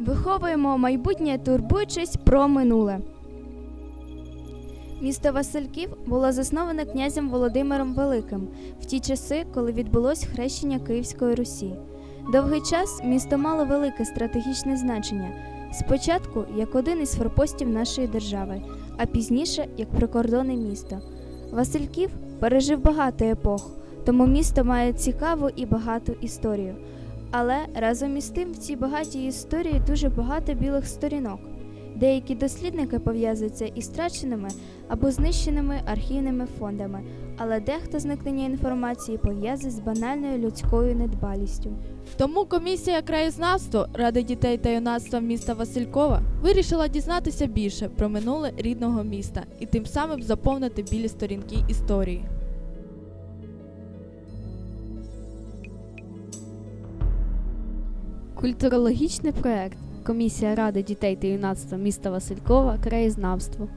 Виховуємо майбутнє, турбуючись про минуле. Місто Васильків було засноване князем Володимиром Великим в ті часи, коли відбулось хрещення Київської Русі. Довгий час місто мало велике стратегічне значення. Спочатку як один із форпостів нашої держави, а пізніше як прикордонне місто. Васильків пережив багато епох, тому місто має цікаву і багату історію. Але разом із тим в цій багатій історії дуже багато білих сторінок. Деякі дослідники пов'язуються із страченими або знищеними архівними фондами, але дехто зникнення інформації пов'язує з банальною людською недбалістю. Тому комісія краєзнавства Ради дітей та юнацтва міста Василькова вирішила дізнатися більше про минуле рідного міста і тим самим заповнити білі сторінки історії. Культурологічний проект. Комісія Ради дітей та юнацтва міста Василькова. Краєзнавство.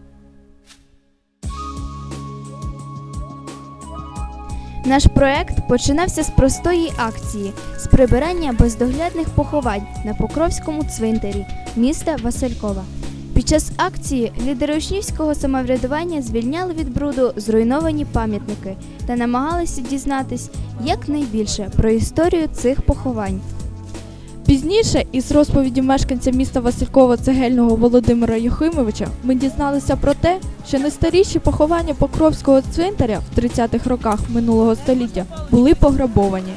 Наш проект починався з простої акції з прибирання бездоглядних поховань на Покровському цвинтарі міста Василькова. Під час акції лідери учнівського самоврядування звільняли від бруду зруйновані пам'ятники та намагалися дізнатись якнайбільше про історію цих поховань. Пізніше, із розповіді мешканця міста Василькова цегельного Володимира Юхимовича, ми дізналися про те, що найстаріші поховання Покровського цвинтаря в 30-х роках минулого століття були пограбовані.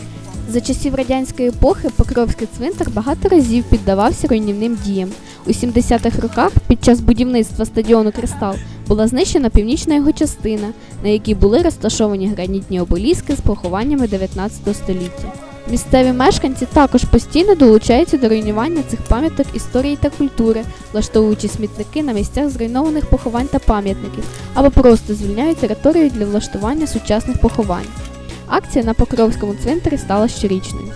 За часів радянської епохи Покровський цвинтар багато разів піддавався руйнівним діям. У 70-х роках під час будівництва стадіону Кристал була знищена північна його частина, на якій були розташовані гранітні обеліски з похованнями 19 століття. Місцеві мешканці також постійно долучаються до руйнування цих пам'яток історії та культури, влаштовуючи смітники на місцях зруйнованих поховань та пам'ятників, або просто звільняють територію для влаштування сучасних поховань. Акція на Покровському цвинтарі стала щорічною.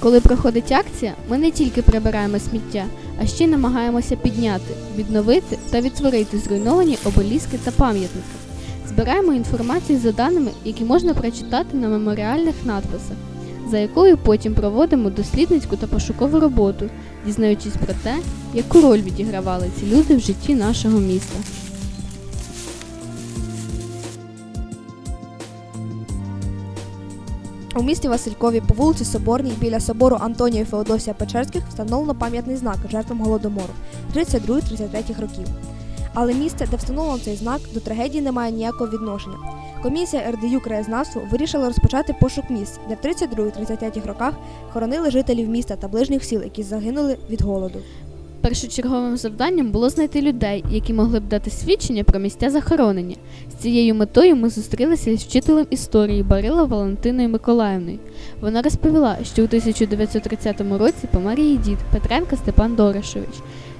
Коли проходить акція, ми не тільки прибираємо сміття, а ще намагаємося підняти, відновити та відтворити зруйновані обеліски та пам'ятники. Збираємо інформацію за даними, які можна прочитати на меморіальних надписах, за якою потім проводимо дослідницьку та пошукову роботу, дізнаючись про те, яку роль відігравали ці люди в житті нашого міста. У місті Василькові по вулиці Соборній біля собору Антонія Феодосія Печерських встановлено пам'ятний знак жертвам голодомору 32-33 років. Але місце, де встановлено цей знак, до трагедії не має ніякого відношення. Комісія РДЮ краєзнавства вирішила розпочати пошук місць, де в 32-33 роках хоронили жителів міста та ближніх сіл, які загинули від голоду. Першочерговим завданням було знайти людей, які могли б дати свідчення про місця захоронення. З цією метою ми зустрілися з вчителем історії Барила Валентиною Миколаївною. Вона розповіла, що у 1930 році помер її дід Петренко Степан Дорошевич.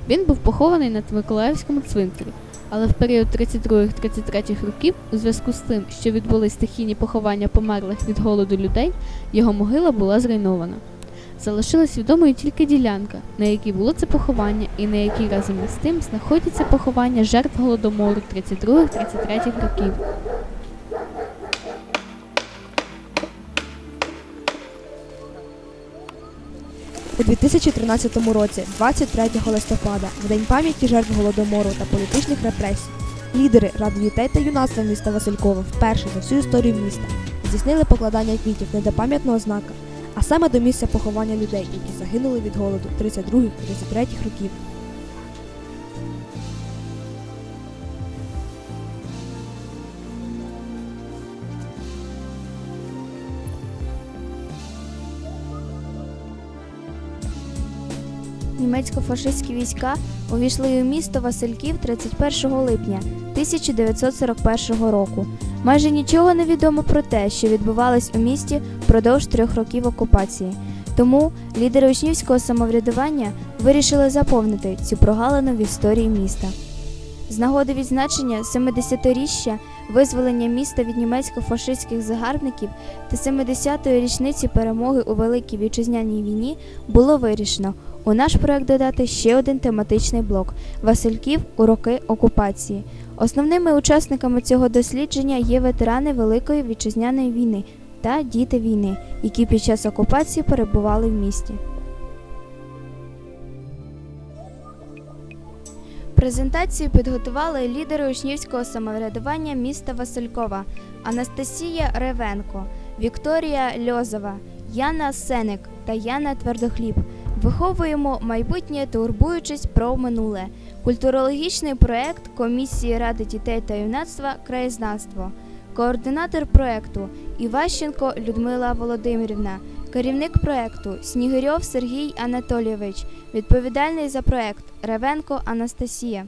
Він був похований на Миколаївському цвинтарі. Але в період 32-33 років, у зв'язку з тим, що відбулись стихійні поховання померлих від голоду людей, його могила була зруйнована. Залишилась відомою тільки ділянка, на якій було це поховання, і на якій разом із тим знаходяться поховання жертв голодомору 32-33 років. У 2013 році, 23 листопада, в День пам'яті жертв голодомору та політичних репресій, лідери Ради дітей та юнацтва міста Василькова вперше за всю історію міста здійснили покладання квітів не до пам'ятного знака, а саме до місця поховання людей, які загинули від голоду 32-33 років. Німецько-фашистські війська увійшли у місто Васильків 31 липня 1941 року. Майже нічого не відомо про те, що відбувалось у місті впродовж трьох років окупації. Тому лідери учнівського самоврядування вирішили заповнити цю прогалину в історії міста. З нагоди відзначення 70-річчя визволення міста від німецько-фашистських загарбників та 70-ї річниці перемоги у Великій Вітчизняній війні було вирішено у наш проект додати ще один тематичний блок Васильків у роки окупації. Основними учасниками цього дослідження є ветерани Великої Вітчизняної війни та діти війни, які під час окупації перебували в місті. Презентацію підготували лідери учнівського самоврядування міста Василькова Анастасія Ревенко, Вікторія Льозова, Яна Сеник та Яна Твердохліб. Виховуємо майбутнє, турбуючись про минуле. Культурологічний проект комісії Ради дітей та юнацтва Краєзнавство. Координатор проекту Іващенко Людмила Володимирівна, керівник проекту Снігирьов Сергій Анатолійович, відповідальний за проект Ревенко Анастасія.